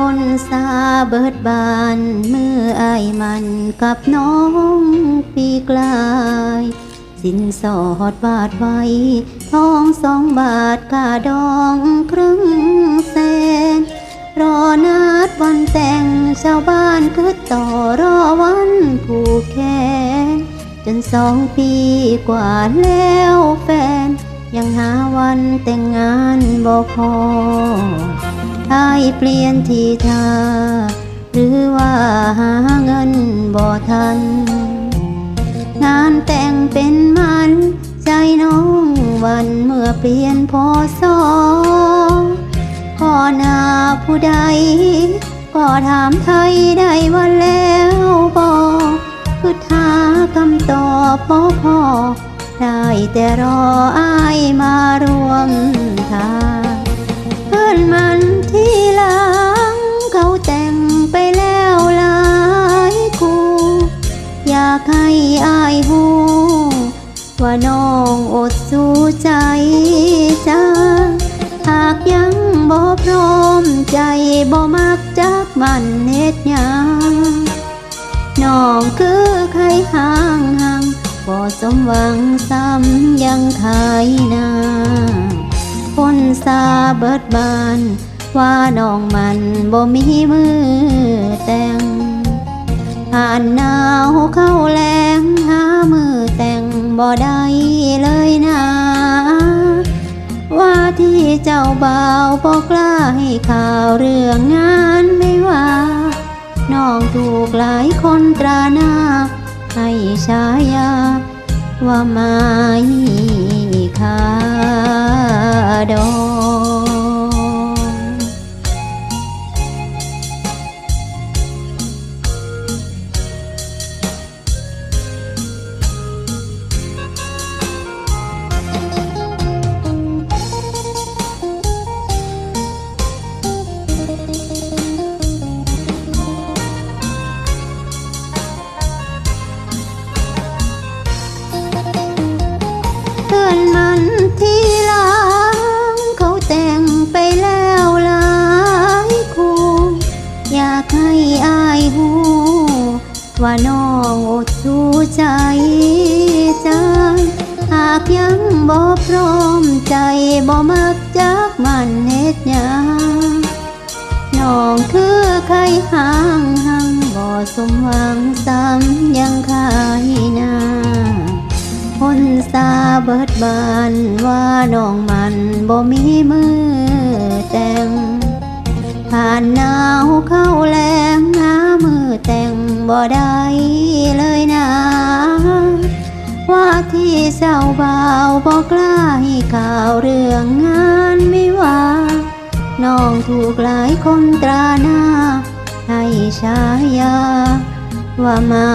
คนซาเบิดบานเมืออายมันกับน้องปีกลาย สินสอดบาทไว้ทองสองบาทกาดองครึ่งแสนรอนัดวันแต่งชาวบ้านคือต่อรอวันผูกแขนจนสองปีกว่าแล้วแฟน ยังหาวันแต่งงานบ่พอ ไอ้เปลี่ยนทีทาหรือว่าหาเงินบ่ทัน งานแต่งเป็นมัน ใจน้องวันเมื่อเปลี่ยนพอสอขอนาผู้ใด ก็ถามไทยได้วันแล้วบอกคือหาคำตอบบ่พอได้แต่รออายมารวมทางเพื่อนมัน ที่หลังเขาแต่งไปแล้วหลายคู่ อยากให้อายหูว่าน้องอดสู้ใจจ้าหากยังบ่พร้อมใจบ่มักจักมันเน็ดหยังน้องคือใครห่างห่างบ่สมหวังซ้ำยังขายนาคนซาเบิดบาน ว่าน้องมันบ่มีมือแต่งผ่านหนาวเข้าแรงหามือแต่งบ่ได้เลยนะว่าที่เจ้าบ่าวบอกกล้าให้ข่าวเรื่องงานไม่ว่าน้องถูกหลายคนตราหน้า ให้ฉายาว่าไม่ขาดอง ว่าน้องอดสู้ใจใจหากยังบ่พร้อมใจบ่มักจักมันเฮ็ดหยังน้องคือใครห่างหังบ่สมหวังซ้ำยังขายน้าคนซาเบิดบานว่าน้องมันบ่มีมือแต่งผ่านหนาวเข้าแรงหามือแต่ง บ่ได้เลยนะ ว่าที่เศร้าเบาบอกกล้าให้ข่าวเรื่องงานไม่ว่าน้องถูกหลายคนตราหน้า ให้ฉายาว่าไม่